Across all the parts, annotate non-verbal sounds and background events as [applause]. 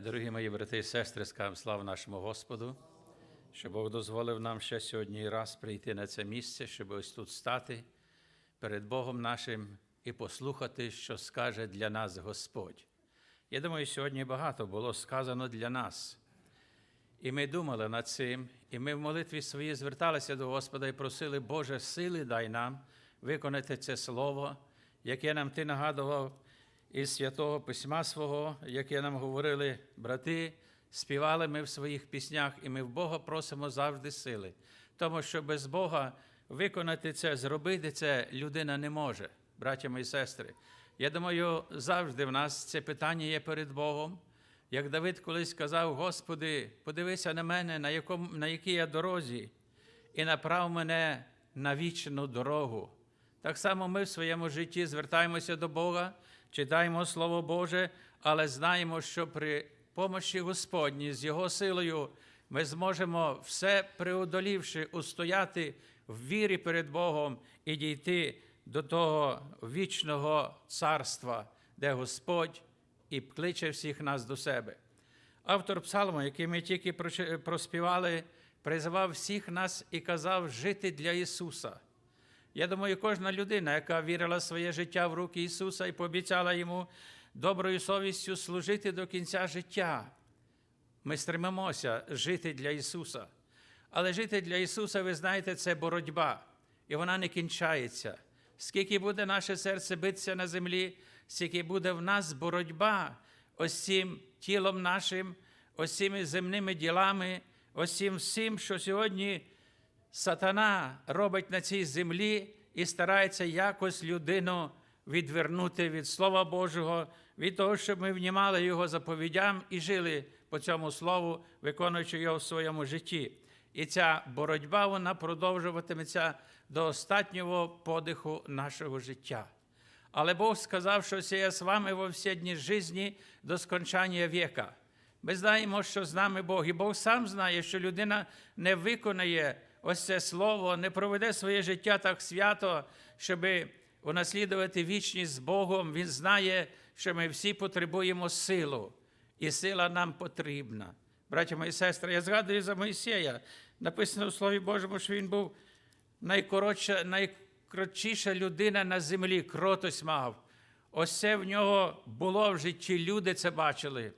Дорогі мої брати і сестри, скажемо слава нашому Господу, що Бог дозволив нам ще сьогодні раз прийти на це місце, щоб ось тут стати перед Богом нашим і послухати, що скаже для нас Господь. Я думаю, сьогодні багато було сказано для нас. І ми думали над цим, і ми в молитві своїй зверталися до Господа і просили, Боже, сили дай нам виконати це слово, яке нам Ти нагадував із святого письма свого, яке нам говорили брати, співали ми в своїх піснях, і ми в Бога просимо завжди сили. Тому що без Бога виконати це, зробити це людина не може, браття і сестри. Я думаю, завжди в нас це питання є перед Богом. Як Давид колись сказав, Господи, подивися на мене, на, якому, на якій я дорозі, і направ мене на вічну дорогу. Так само ми в своєму житті звертаємося до Бога, читаємо Слово Боже, але знаємо, що при помощі Господній з Його силою ми зможемо все преодолівши, устояти в вірі перед Богом і дійти до того вічного царства, де Господь і кличе всіх нас до себе. Автор псалму, який ми тільки проспівали, призивав всіх нас і казав жити для Ісуса. Я думаю, кожна людина, яка вірила своє життя в руки Ісуса і пообіцяла йому доброю совістю служити до кінця життя. Ми стремимося жити для Ісуса. Але жити для Ісуса, ви знаєте, це боротьба, і вона не кінчається. Скільки буде наше серце битися на землі, скільки буде в нас боротьба ось цим тілом нашим, ось цими земними ділами, ось цим всім, що сьогодні сатана робить на цій землі і старається якось людину відвернути від Слова Божого, від того, щоб ми внімали Його заповідям і жили по цьому слову, виконуючи його в своєму житті. І ця боротьба вона продовжуватиметься до останнього подиху нашого життя. Але Бог сказав, що «Се я з вами во всі дні житті до скончання віка. Ми знаємо, що з нами Бог, і Бог сам знає, що людина не виконає ось це слово, не проведе своє життя так свято, щоб унаслідувати вічність з Богом. Він знає, що ми всі потребуємо силу, і сила нам потрібна. Браття мої сестри, я згадую за Моїсея. Написано в Слові Божому, що він був найкоротша, найкротчіша людина на землі, кротость мав. Ось це в нього було в житті, люди це бачили.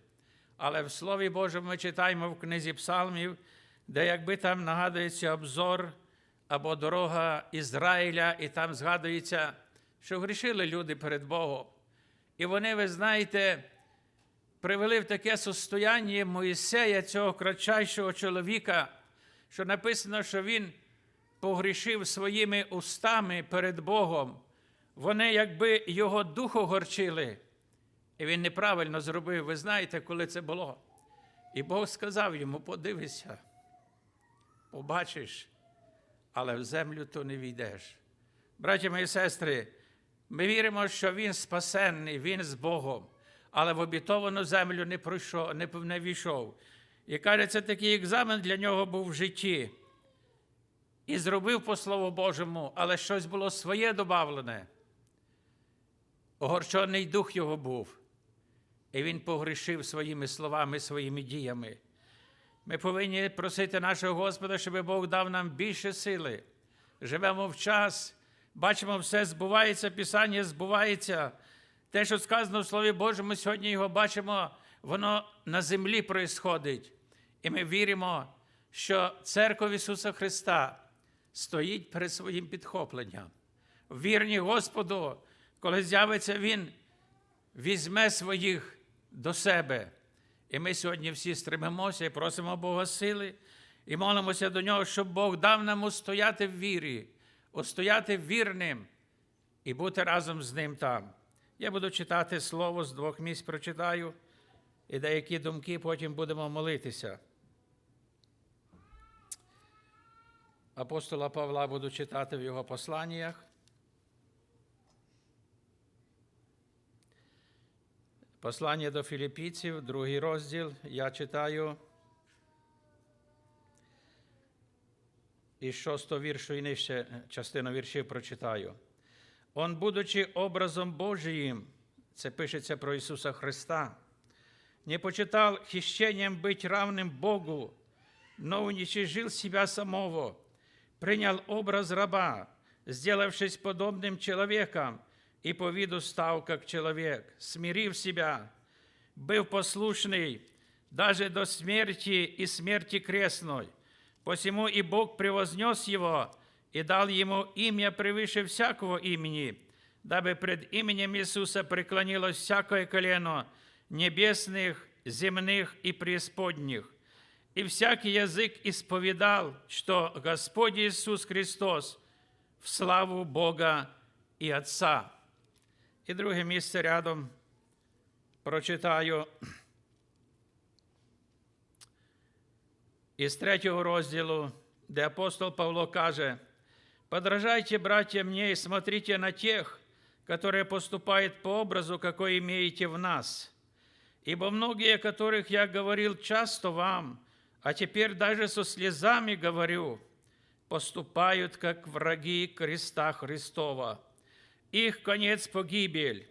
Але в Слові Божому ми читаємо в книзі Псалмів, де якби там нагадується обзор або дорога Ізраїля, і там згадується, що грішили люди перед Богом. І вони, ви знаєте, привели в таке состояння Моїсея, цього кратчайшого чоловіка, що написано, що він погрішив своїми устами перед Богом. Вони, якби його духу горчили, і він неправильно зробив. Ви знаєте, коли це було. І Бог сказав йому: подивися, побачиш, але в землю то не війдеш. Браті мої сестри, ми віримо, що він спасенний, він з Богом, але в обітовану землю не пройшов, не, не війшов. І каже, це такий екзамен для нього був в житті. І зробив по Слову Божому, але щось було своє добавлене. Огорчений дух його був. І він погрішив своїми словами, своїми діями. Ми повинні просити нашого Господа, щоб Бог дав нам більше сили. Живемо в час, бачимо, все збувається, Писання збувається. Те, що сказано в Слові Божому, сьогодні його бачимо, воно на землі происходить. І ми віримо, що церква Ісуса Христа стоїть перед своїм підхопленням. Вірні Господу, коли з'явиться Він, візьме своїх до себе. І ми сьогодні всі стремимося і просимо Бога сили, і молимося до Нього, щоб Бог дав нам устояти в вірі, устояти вірним і бути разом з Ним там. Я буду читати слово з двох місць прочитаю, і деякі думки потім будемо молитися. Апостола Павла буду читати в його посланнях. Послання до філіппійців, другий розділ, я читаю із шостого віршу і нижче частину віршів прочитаю. Он, будучи образом Божиїм, це пишеться про Ісуса Христа, не почитал хищением быть равным Богу, но уничижил себя самого, принял образ раба, сделавшись подобным человеком, и по виду стал как человек, смирив себя, был послушный даже до смерти и смерти крестной. Посему и Бог превознес его и дал ему имя превыше всякого имени, дабы пред именем Иисуса преклонилось всякое колено небесных, земных и преисподних, и всякий язык исповедал, что Господь Иисус Христос в славу Бога і Отца. І друге місце рядом прочитаю із третього розділу, де апостол Павло каже: «Подражайте, братья, мне и смотрите на тех, которые поступают по образу, какой имеете в нас. Ибо многие, о которых я говорил часто вам, а теперь даже со слезами говорю, поступают как враги креста Христова. их конец – погибель,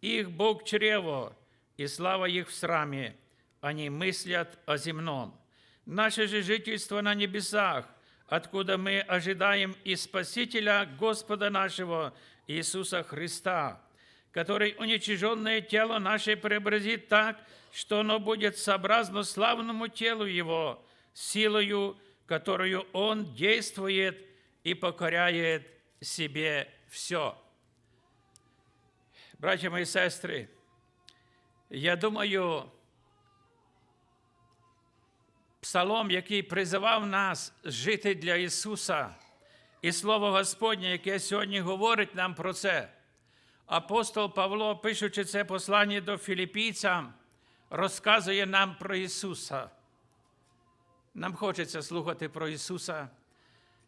их Бог – чрево, и слава их в сраме. Они мыслят о земном. Наше же жительство на небесах, откуда мы ожидаем и Спасителя Господа нашего Иисуса Христа, который уничиженное тело наше преобразит так, что оно будет сообразно славному телу Его, силою, которую Он действует и покоряет себе все. Братья мои сестры, я думаю, псалом, який призивав нас жити для Ісуса, і Слово Господнє, яке сьогодні говорить нам про це. Апостол Павло, пишучи це послання до філіпійцям, розказує нам про Ісуса. Нам хочеться слухати про Ісуса.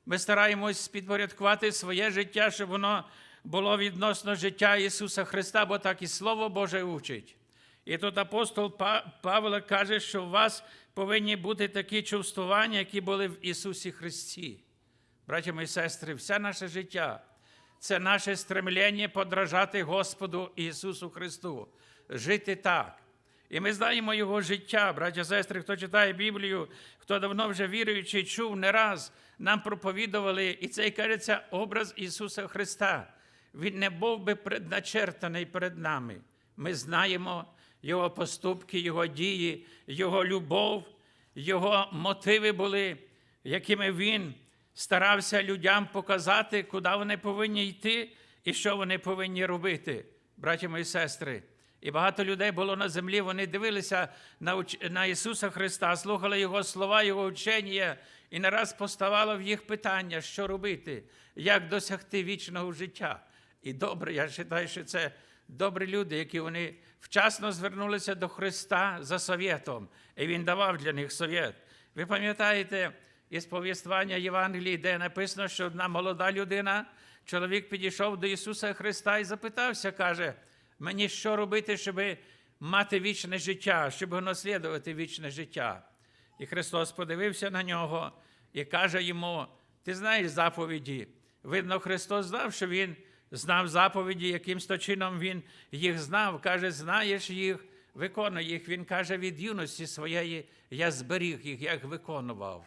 Ми стараємось підпорядкувати своє життя, щоб воно було відносно життя Ісуса Христа, бо так і Слово Боже учить. І тут апостол Павло каже, що у вас повинні бути такі чувствування, які були в Ісусі Христі. Браті і сестри, все наше життя це наше стремлення подражати Господу Ісусу Христу, жити так. І ми знаємо Його життя, браття сестри, хто читає Біблію, хто давно вже віруючий, чув не раз, нам проповідували, і це кажеться образ Ісуса Христа. Він не був би предначертаний перед нами. Ми знаємо Його поступки, Його дії, Його любов, Його мотиви були, якими Він старався людям показати, куди вони повинні йти і що вони повинні робити, браті мої сестри. І багато людей було на землі, вони дивилися на на Ісуса Христа, слухали Його слова, Його учення, і не раз поставало в їх питання, що робити, як досягти вічного життя. І добре, я вважаю, що це добрі люди, які вони вчасно звернулися до Христа за совєтом, і Він давав для них совєт. Ви пам'ятаєте із повіствання Євангелії, де написано, що одна молода людина, чоловік підійшов до Ісуса Христа і запитався, каже, мені що робити, щоб мати вічне життя, щоб наслідувати вічне життя. І Христос подивився на нього і каже йому: Ти знаєш заповіді. Видно, Христос знав, що Він знав заповіді, якимсь то чином він їх знав. Каже, знаєш їх, виконуй їх. Він каже, від юності своєї я зберіг їх, я їх виконував.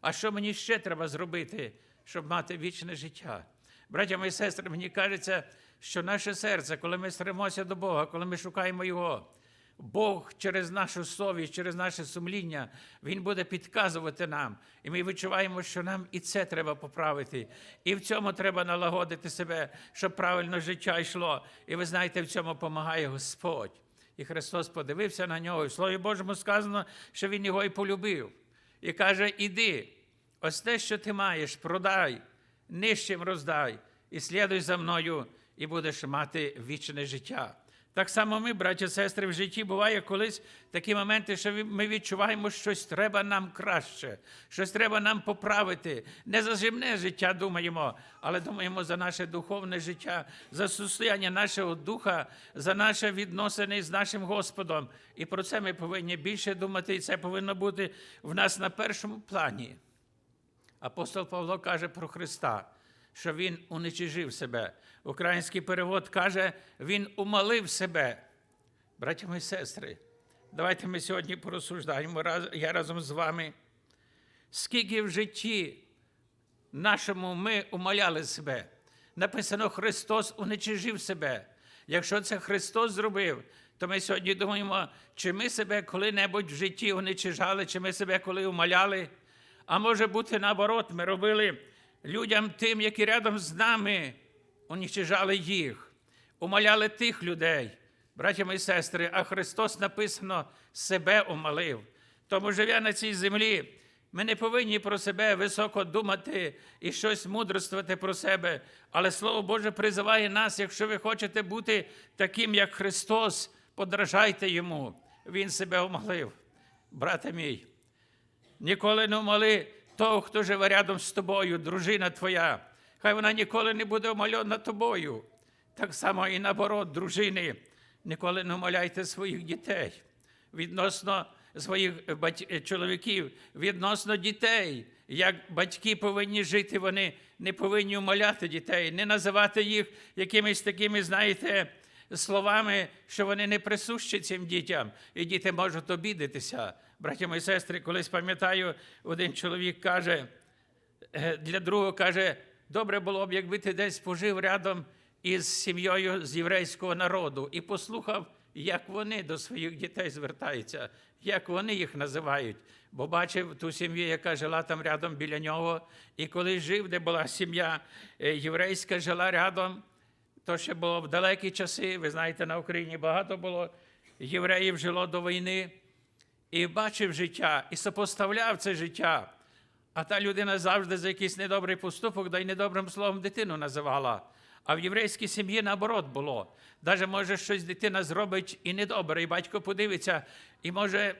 А що мені ще треба зробити, щоб мати вічне життя? Браття мої сестри, мені кажеться, що наше серце, коли ми стремося до Бога, коли ми шукаємо Його, Бог через нашу совість, через наше сумління, Він буде підказувати нам. І ми відчуваємо, що нам і це треба поправити. І в цьому треба налагодити себе, щоб правильно життя йшло. І ви знаєте, в цьому допомагає Господь. І Христос подивився на нього. І в Слові Божому сказано, що Він його і полюбив. І каже: Іди, ось те, що ти маєш, продай, нижчим роздай, і слідуй за мною, і будеш мати вічне життя. Так само ми, браті сестри, в житті буває колись такі моменти, що ми відчуваємо, що щось треба нам краще, щось треба нам поправити. Не за земне життя думаємо, але думаємо за наше духовне життя, за состояння нашого духа, за наше відносини з нашим Господом. І про це ми повинні більше думати, і це повинно бути в нас на першому плані. Апостол Павло каже про Христа що він уничижив себе. Український перевод каже, він умалив себе. Браті і сестри, Давайте ми сьогодні порозсуждаємо я разом з вами. Скільки в житті нашому ми умоляли себе. Написано, Христос уничижив себе. Якщо це Христос зробив, то ми сьогодні думаємо, чи ми себе коли-небудь в житті уничижали, чи ми себе коли умоляли. А може бути наоборот, ми робили людям тим, які рядом з нами, уничижали їх, умоляли тих людей, братями і сестри, а Христос написано, себе умолив. Тому живя на цій землі, ми не повинні про себе високо думати і щось мудрствувати про себе. Але Слово Боже призиває нас, якщо ви хочете бути таким, як Христос, подражайте йому. Він себе умолив. Брате мій, ніколи не умоли того, хто живе рядом з тобою, дружина твоя. Хай вона ніколи не буде умольона тобою. Так само і наоборот, дружини, ніколи не умоляйте своїх дітей відносно своїх бать- чоловіків, відносно дітей. Як батьки повинні жити, вони не повинні умоляти дітей, не називати їх якимись такими, знаєте, словами, що вони не присущі цим дітям, і діти можуть обідатися. Браття мої сестри, колись пам'ятаю, один чоловік каже, е, для другого каже, добре було б, якби ти десь пожив рядом із сім'єю з єврейського народу і послухав, як вони до своїх дітей звертаються, як вони їх називають. Бо бачив ту сім'ю, яка жила там рядом біля нього, і коли жив, де була сім'я е, єврейська, жила рядом, то ще було в далекі часи. Ви знаєте, на Україні багато було євреїв жило до війни і бачив життя, і сопоставляв це життя. А та людина завжди за якийсь недобрий поступок, да й недобрим словом дитину називала. А в єврейській сім'ї наоборот було. Даже може щось дитина зробить і недобре, і батько подивиться, і може,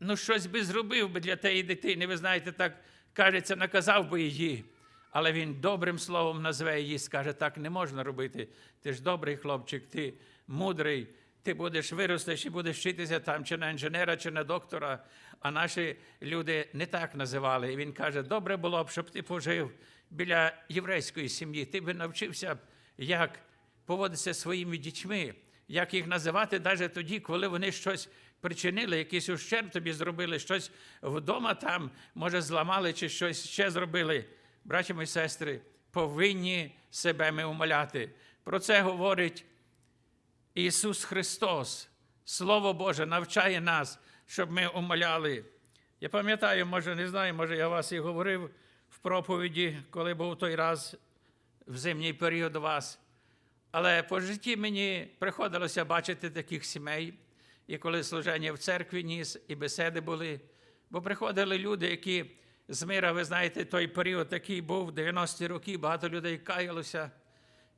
ну щось би зробив би для тієї дитини. Ви знаєте, так кажеться, наказав би її. Але він добрим словом назве її, скаже, так не можна робити. Ти ж добрий хлопчик, ти мудрий, ти будеш виростеш і будеш вчитися там чи на інженера, чи на доктора. А наші люди не так називали. І він каже: добре було б, щоб ти пожив біля єврейської сім'ї. Ти би навчився, як поводитися своїми дітьми, як їх називати навіть тоді, коли вони щось причинили, якийсь ущерб тобі зробили, щось вдома там, може, зламали чи щось ще зробили. Браті мої сестри, повинні себе ми умоляти. Про це говорить Ісус Христос. Слово Боже навчає нас, щоб ми умоляли. Я пам'ятаю, може, не знаю, може, я вас і говорив в проповіді, коли був той раз в зимній період у вас. Але по житті мені приходилося бачити таких сімей, і коли служення в церкві ніс, і бесіди були, бо приходили люди, які з мира, ви знаєте, той період такий був, 90-ті роки, багато людей каялося.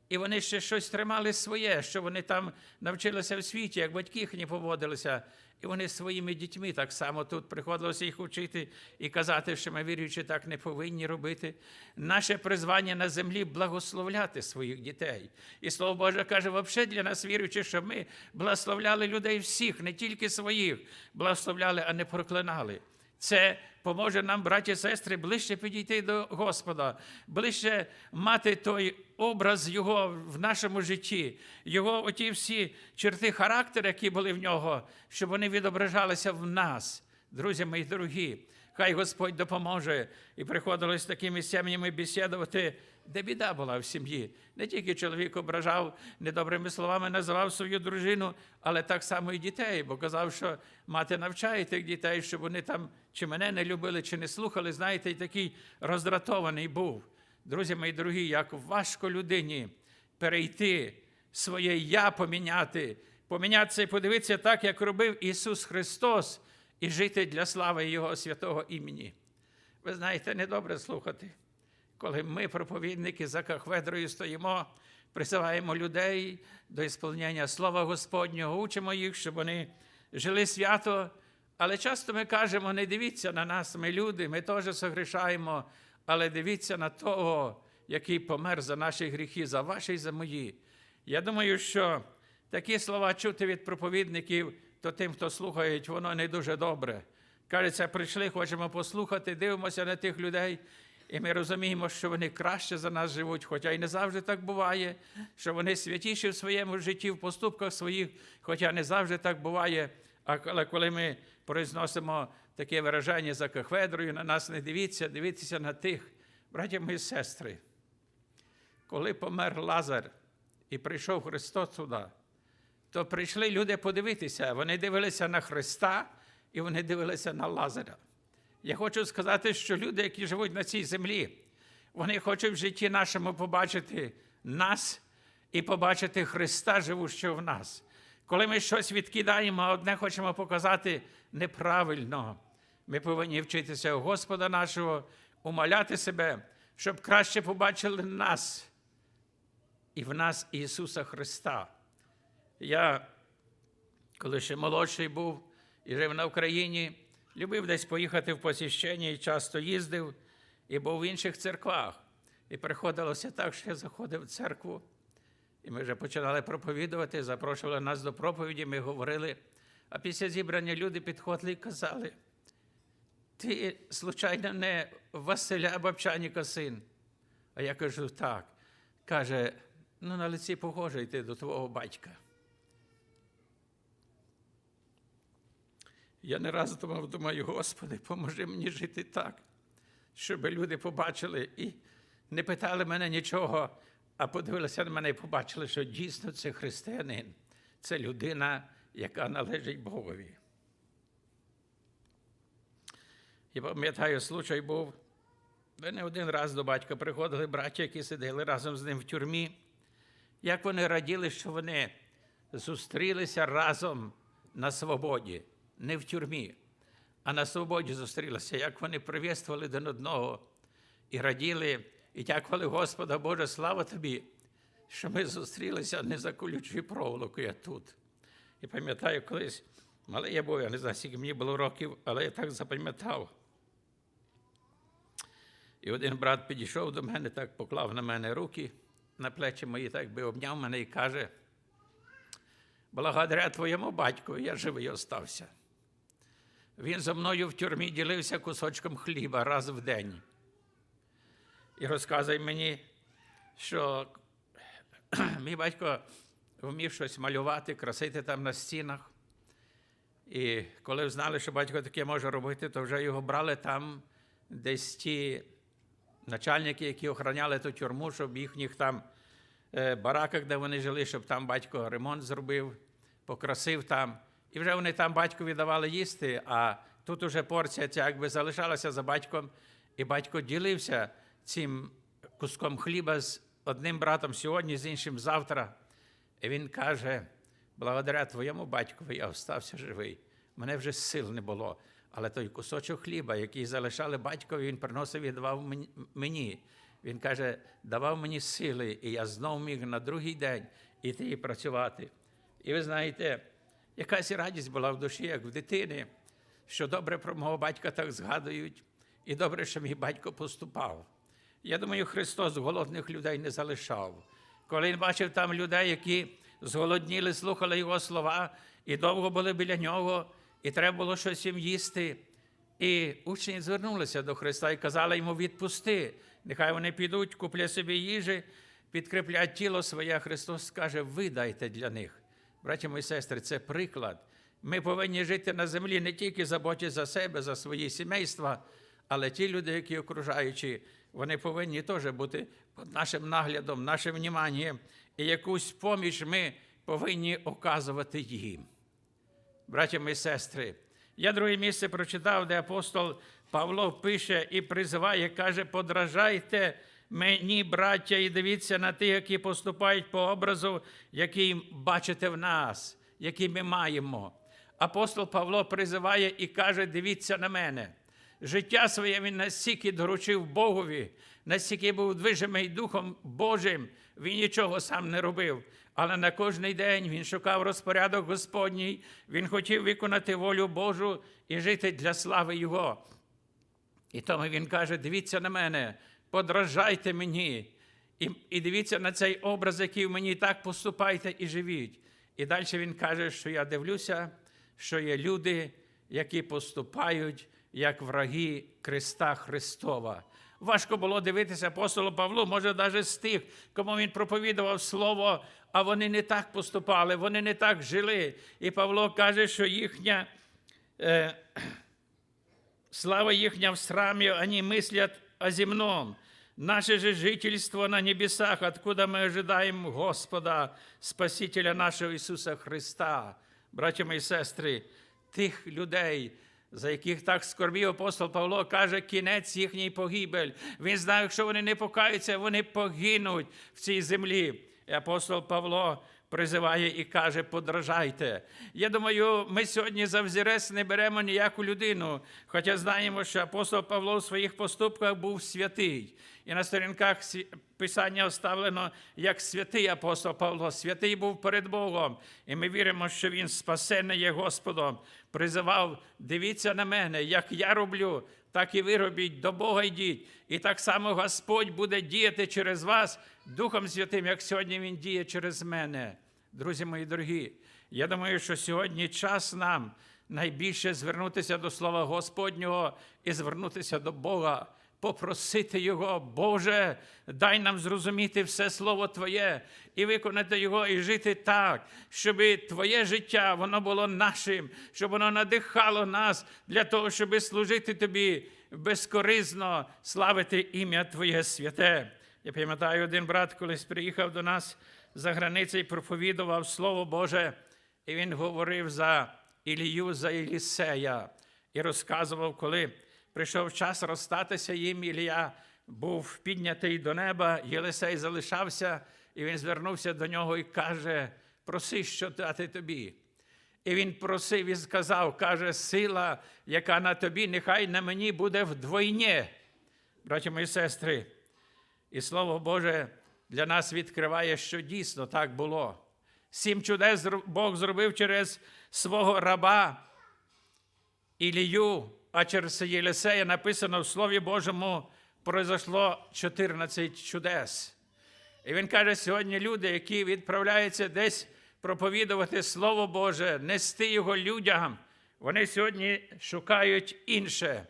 І вони ще щось тримали своє, що вони там навчилися в світі, як батьки їхні поводилися. І вони своїми дітьми так само тут приходилося їх вчити і казати, що ми віруючи так не повинні робити. Наше призвання на землі благословляти своїх дітей. І слово Боже каже, взагалі для нас віруючи, щоб ми благословляли людей всіх, не тільки своїх, благословляли, а не проклинали. Це поможе нам, браті і сестри, ближче підійти до Господа, ближче мати той образ Його в нашому житті, Його оті всі черти характеру, які були в нього, щоб вони відображалися в нас, друзі мої дорогі. Хай Господь допоможе і приходилось такими сім'ями бесідувати, де біда була в сім'ї. Не тільки чоловік ображав недобрими словами, називав свою дружину, але так само і дітей, бо казав, що мати навчає тих дітей, щоб вони там чи мене не любили, чи не слухали. Знаєте, і такий роздратований був. Друзі мої дорогі, як важко людині перейти своє я поміняти, помінятися і подивитися так, як робив Ісус Христос, і жити для слави Його святого імені. Ви знаєте, недобре слухати, коли ми, проповідники, за кахведрою стоїмо, призиваємо людей до ісполнення Слова Господнього, учимо їх, щоб вони жили свято. Але часто ми кажемо, не дивіться на нас, ми люди, ми теж согрішаємо, але дивіться на того, який помер за наші гріхи, за ваші і за мої. Я думаю, що такі слова чути від проповідників, то тим, хто слухають, воно не дуже добре. Кажеться, прийшли, хочемо послухати, дивимося на тих людей, і ми розуміємо, що вони краще за нас живуть, хоча й не завжди так буває, що вони святіші в своєму житті, в поступках своїх, хоча не завжди так буває. Але коли ми произносимо таке виражання за кахведрою, на нас не дивіться, дивіться на тих, браття мої сестри. Коли помер Лазар і прийшов Христос туди, то прийшли люди подивитися. Вони дивилися на Христа і вони дивилися на Лазаря. Я хочу сказати, що люди, які живуть на цій землі, вони хочуть в житті нашому побачити нас і побачити Христа, живущого в нас. Коли ми щось відкидаємо, а одне хочемо показати неправильно, ми повинні вчитися у Господа нашого, умоляти себе, щоб краще побачили нас і в нас Ісуса Христа. Я, коли ще молодший був і жив на Україні, любив десь поїхати в посіщення і часто їздив і був в інших церквах. І приходилося так, що я заходив в церкву, і ми вже починали проповідувати, запрошували нас до проповіді, ми говорили. А після зібрання люди підходили і казали: ти, случайно, не Василя Бабчаніка син? А я кажу, так. Каже, ну на лиці похожий ти до твого батька. Я не раз думав, думаю, Господи, поможи мені жити так, щоб люди побачили і не питали мене нічого, а подивилися на мене і побачили, що дійсно це християнин, це людина, яка належить Богові. Я пам'ятаю, случай був, де не один раз до батька приходили браття, які сиділи разом з ним в тюрмі. Як вони раділи, що вони зустрілися разом на свободі, не в тюрмі, а на свободі зустрілися, як вони привітствували один одного і раділи, і дякували Господа Боже, слава тобі, що ми зустрілися не за колючою проволокою тут. І пам'ятаю, колись малий я був, я не знаю, скільки мені було років, але я так запам'ятав. І один брат підійшов до мене, так поклав на мене руки на плечі мої, так би обняв мене і каже: благодаря твоєму батьку я живий остався. Він за мною в тюрмі ділився кусочком хліба раз в день. І розказує мені, що [clears throat] мій батько вмів щось малювати, красити там на стінах. І коли знали, що батько таке може робити, то вже його брали там десь ті начальники, які охороняли ту тюрму, щоб їхніх там е, бараках, де вони жили, щоб там батько ремонт зробив, покрасив там. І вже вони там батькові давали їсти, а тут уже порція ця якби залишалася за батьком, і батько ділився цим куском хліба з одним братом сьогодні, з іншим завтра. І він каже: благодаря твоєму батькові я остався живий. Мене вже сил не було. Але той кусочок хліба, який залишали батькові, він приносив і давав мені-. Він каже, давав мені сили, і я знов міг на другий день іти і працювати. І ви знаєте, якась радість була в душі, як в дитини, що добре про мого батька так згадують, і добре, що мій батько поступав. Я думаю, Христос голодних людей не залишав. Коли він бачив там людей, які зголодніли, слухали його слова, і довго були біля нього, і треба було щось їм їсти. І учні звернулися до Христа і казали йому: відпусти, нехай вони підуть, куплять собі їжі, підкріплять тіло своє. Христос каже, ви дайте для них. Браті мої сестри, це приклад. Ми повинні жити на землі не тільки заботі за себе, за свої сімейства, але ті люди, які окружаючі, вони повинні теж бути під нашим наглядом, нашим вніманням, і якусь поміч ми повинні оказувати їм. Браті і сестри, я друге місце прочитав, де апостол Павло пише і призиває, каже: подражайте мені, браття, і дивіться на тих, які поступають по образу, який бачите в нас, який ми маємо. Апостол Павло призиває і каже: дивіться на мене. Життя своє він настільки доручив Богові, настільки був движимий Духом Божим, він нічого сам не робив. Але на кожний день він шукав розпорядок Господній, він хотів виконати волю Божу і жити для слави Його. І тому він каже: дивіться на мене, подражайте мені, і, і дивіться на цей образ, який в мені так поступайте і живіть. І далі він каже, що я дивлюся, що є люди, які поступають як враги Христа Христова. Важко було дивитися апостолу Павлу, може, навіть з тих, кому він проповідував слово, а вони не так поступали, вони не так жили. І Павло каже, що їхня е, [clears throat] слава їхня в срамі, вони мислять о земном. Наше же жительство на небесах, откуда мы ожидаем Господа, Спасителя нашого Ісуса Христа. братья мої сестри, тих людей, за яких так скорбів апостол Павло, каже, кінець їхній погибель. Він знає, якщо вони не покаються, вони погинуть в цій землі. І апостол Павло призиває і каже, подражайте. Я думаю, ми сьогодні за взірець не беремо ніяку людину, хоча знаємо, що апостол Павло в своїх поступках був святий. І на сторінках Писання оставлено як святий апостол Павло. Святий був перед Богом. І ми віримо, що він спасений є Господом. Призивав, дивіться на мене, як я роблю, так і ви робіть, до Бога йдіть. І так само Господь буде діяти через вас Духом Святим, як сьогодні Він діє через мене. Друзі мої дорогі, я думаю, що сьогодні час нам найбільше звернутися до Слова Господнього і звернутися до Бога, попросити Його, Боже, дай нам зрозуміти все Слово Твоє і виконати Його, і жити так, щоб Твоє життя воно було нашим, щоб воно надихало нас для того, щоб служити Тобі безкоризно, славити ім'я Твоє святе. Я пам'ятаю, один брат колись приїхав до нас за границю і проповідував Слово Боже, і він говорив за Ілію, за Єлісея і розказував, коли прийшов час розстатися їм, Ілія був піднятий до неба, Єлисей залишався, і він звернувся до нього і каже: проси, що дати тобі. І він просив і сказав, каже, сила, яка на тобі, нехай на мені буде вдвойні. Браті мої сестри, і Слово Боже для нас відкриває, що дійсно так було. Сім чудес Бог зробив через свого раба Ілію, а через Єлисея написано в Слові Божому произошло 14 чудес. І він каже, сьогодні люди, які відправляються десь проповідувати Слово Боже, нести його людям, вони сьогодні шукають інше.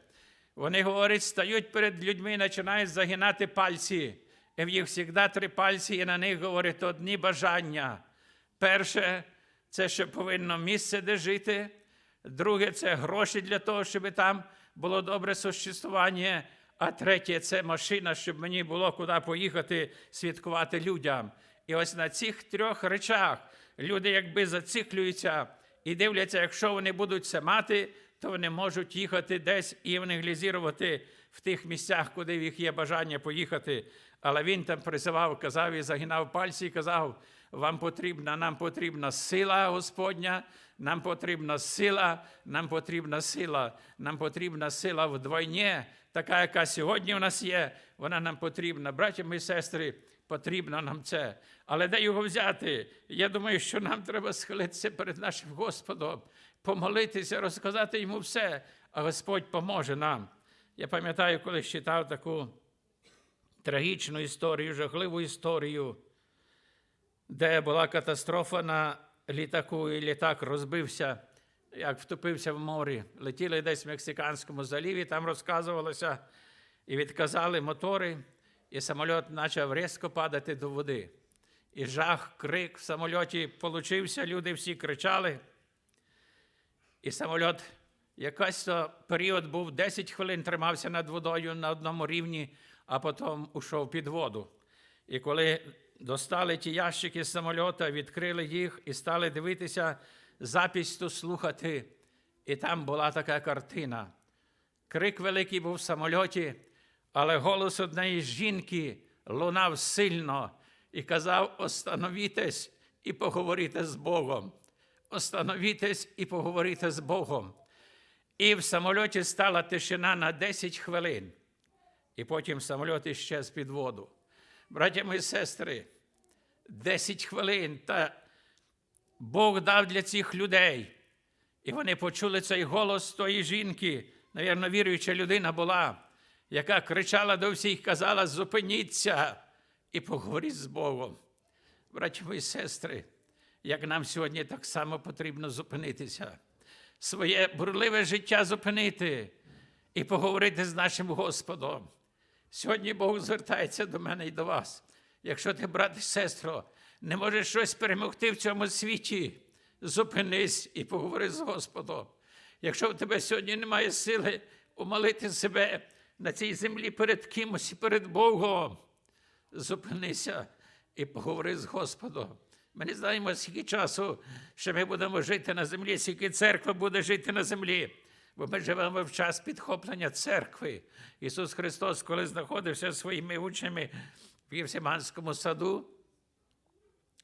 Вони говорять, стають перед людьми і починають загинати пальці. І в їх завжди три пальці, і на них говорять одні бажання. Перше, це що повинно місце, де жити. Друге, це гроші для того, щоб там було добре существування. А третє це машина, щоб мені було куди поїхати святкувати людям. І ось на цих трьох речах люди якби зациклюються і дивляться, якщо вони будуть це мати, то вони можуть їхати десь і евангелізувати в тих місцях, куди в їх є бажання поїхати. Але він там призивав, казав і загинав пальці і казав: вам потрібна, нам потрібна сила Господня, нам потрібна сила, нам потрібна сила, нам потрібна сила вдвойні, така, яка сьогодні у нас є, вона нам потрібна. Браті і сестри, потрібно нам це. Але де його взяти? Я думаю, що нам треба схилитися перед нашим Господом, помолитися, розказати йому все, а Господь поможе нам. Я пам'ятаю, коли читав таку трагічну історію, жахливу історію, де була катастрофа на літаку, і літак розбився, як втопився в морі. Летіли десь в Мексиканському заліві, там розказувалося, і відказали мотори, і самоліт почав різко падати до води. І жах, крик в самольоті получився, люди всі кричали. І самоліт якась то період був 10 хвилин, тримався над водою на одному рівні, а потім ушов під воду. І коли достали ті ящики з самольота, відкрили їх і стали дивитися, запись ту слухати, і там була така картина. Крик великий був в самольоті, але голос однієї жінки лунав сильно і казав: Остановітесь і поговорите з Богом. Остановітесь і поговорите з Богом. І в самольоті стала тишина на 10 хвилин. І потім самоліт іщез під воду. Браті і сестри, 10 хвилин та Бог дав для цих людей. І вони почули цей голос тої жінки, навірно, віруюча людина була, яка кричала до всіх, казала: зупиніться і поговоріть з Богом. Браті і сестри, як нам сьогодні так само потрібно зупинитися, своє бурливе життя зупинити і поговорити з нашим Господом. Сьогодні Бог звертається до мене і до вас. Якщо ти, брат і сестро, не можеш щось перемогти в цьому світі, зупинись і поговори з Господом. Якщо в тебе сьогодні немає сили умолити себе на цій землі перед кимось і перед Богом, зупинися і поговори з Господом. Ми не знаємо, скільки часу, що ми будемо жити на землі, скільки церква буде жити на землі. Бо ми живемо в час підхоплення церкви. Ісус Христос, коли знаходився зі своїми учнями в Євсиманському саду,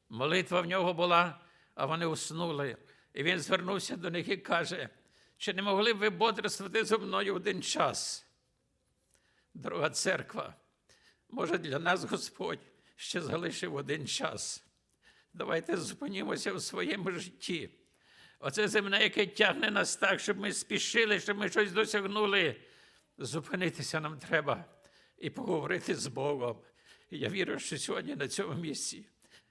молитва в нього була, а вони уснули. І він звернувся до них і каже: чи не могли б ви бодрствувати зо мною один час? Дорога церква, може, для нас Господь ще залишив один час. Давайте зупинімося в своєму житті. Оце земне, яке тягне нас так, щоб ми спішили, щоб ми щось досягнули. Зупинитися нам треба і поговорити з Богом. Я вірю, що сьогодні на цьому місці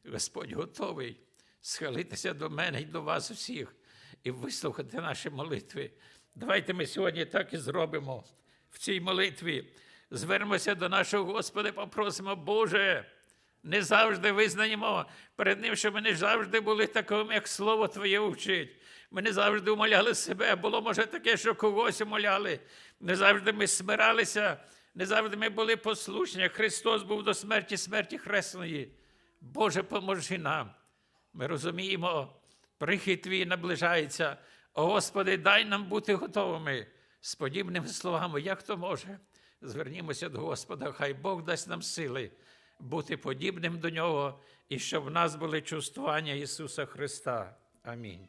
Господь готовий схилитися до мене і до вас усіх і вислухати наші молитви. Давайте ми сьогодні так і зробимо в цій молитві. Звернемося до нашого Господа, попросимо, Боже, не завжди визнаємо перед Ним, що ми не завжди були такими, як Слово Твоє вчить. Ми не завжди умоляли себе. Було, може, таке, що когось умоляли. Не завжди ми смиралися, не завжди ми були послушні. Христос був до смерті, смерті хресної. Боже, поможи нам. Ми розуміємо, прихід твій наближається. О Господи, дай нам бути готовими з подібними словами, як то може. Звернімося до Господа, хай Бог дасть нам сили бути подібним до Нього і щоб в нас були чувствування Ісуса Христа. Амінь.